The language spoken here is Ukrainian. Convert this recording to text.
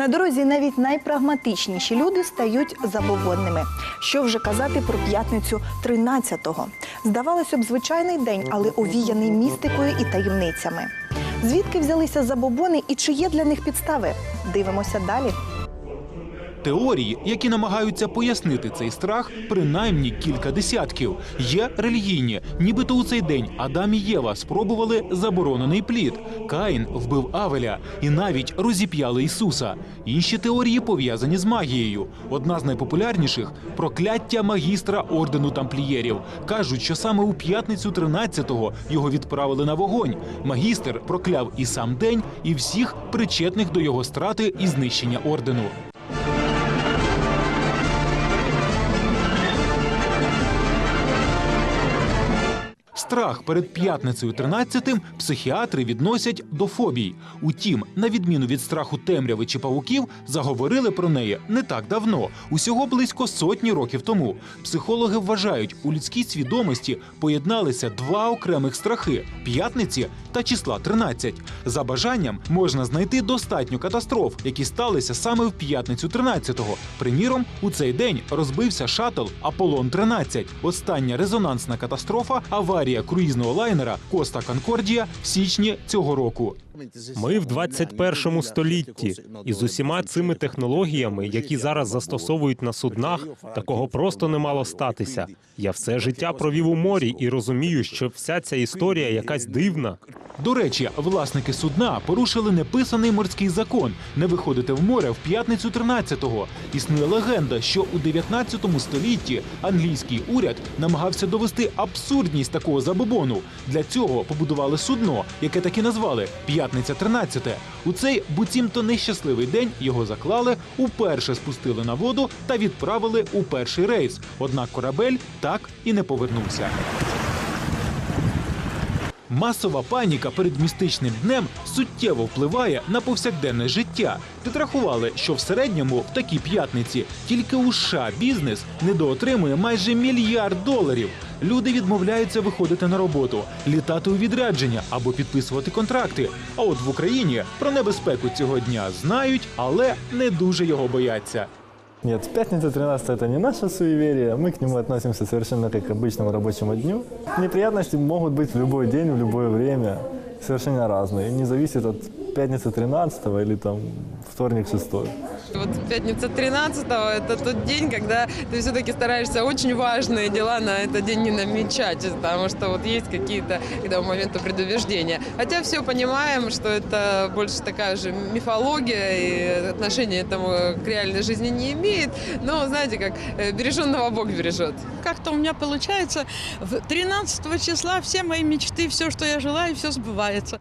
На дорозі навіть найпрагматичніші люди стають забобонними. Що вже казати про п'ятницю 13-го. Здавалося б, звичайний день, але овіяний містикою і таємницями. Звідки взялися забобони і чи є для них підстави? Дивимося далі. Теорії, які намагаються пояснити цей страх, принаймні кілька десятків. Є релігійні, нібито у цей день Адам і Єва спробували заборонений плід. Каїн вбив Авеля і навіть розіп'яли Ісуса. Інші теорії пов'язані з магією. Одна з найпопулярніших прокляття магістра ордену тамплієрів. Кажуть, що саме у п'ятницю 13-го його відправили на вогонь. Магістр прокляв і сам день, і всіх причетних до його страти і знищення ордену. Страх перед п'ятницею 13-тим психіатри відносять до фобій. Утім, на відміну від страху темряви чи павуків, заговорили про неї не так давно, усього близько сотні років тому. Психологи вважають, у людській свідомості поєдналися два окремих страхи п'ятниці та числа 13. За бажанням можна знайти достатньо катастроф, які сталися саме в п'ятницю 13-го. Приміром, у цей день розбився шаттл Аполлон 13 Остання резонансна катастрофа аварія круїзного лайнера Коста Конкордія в січні цього року. Ми в 21 столітті, і з усіма цими технологіями, які зараз застосовують на суднах, такого просто не мало статися. Я все життя провів у морі і розумію, що вся ця історія якась дивна. До речі, власники судна порушили неписаний морський закон не виходити в море в п'ятницю 13-го. Існує легенда, що у 19 столітті англійський уряд намагався довести абсурдність такого забобону. Для цього побудували судно, яке так і назвали П'ятниця 13. У цей буцімто нещасливий день його заклали, уперше спустили на воду та відправили у перший рейс. Однак корабель так і не повернувся. Масова паніка перед містичним днем суттєво впливає на повсякденне життя. Підрахували, що в середньому в такій п'ятниці тільки у США бізнес недоотримує майже мільярд доларів. Люди відмовляються виходити на роботу, літати у відрядження або підписувати контракти. А от в Україні про небезпеку цього дня знають, але не дуже його бояться. Нет, пятница 13 это не наше суеверие. Мы к нему относимся совершенно как к обычному рабочему дню. Неприятности могут быть в любой день, в любое время. Совершенно разные. Не зависит от пятницы 13 или там вторник 6. Вот пятница 13 это тот день, когда ты все-таки стараешься очень важные дела на этот день не намечать, потому что вот есть какие-то когда моменты предубеждения. Хотя все понимаем, что это больше такая же мифология и отношение этому к реальной жизни не имеет. Но знаете, как э, береженного Бог бережет. Как-то у меня получается, в 13 числа все мои мечты, все, что я желаю, все сбывается.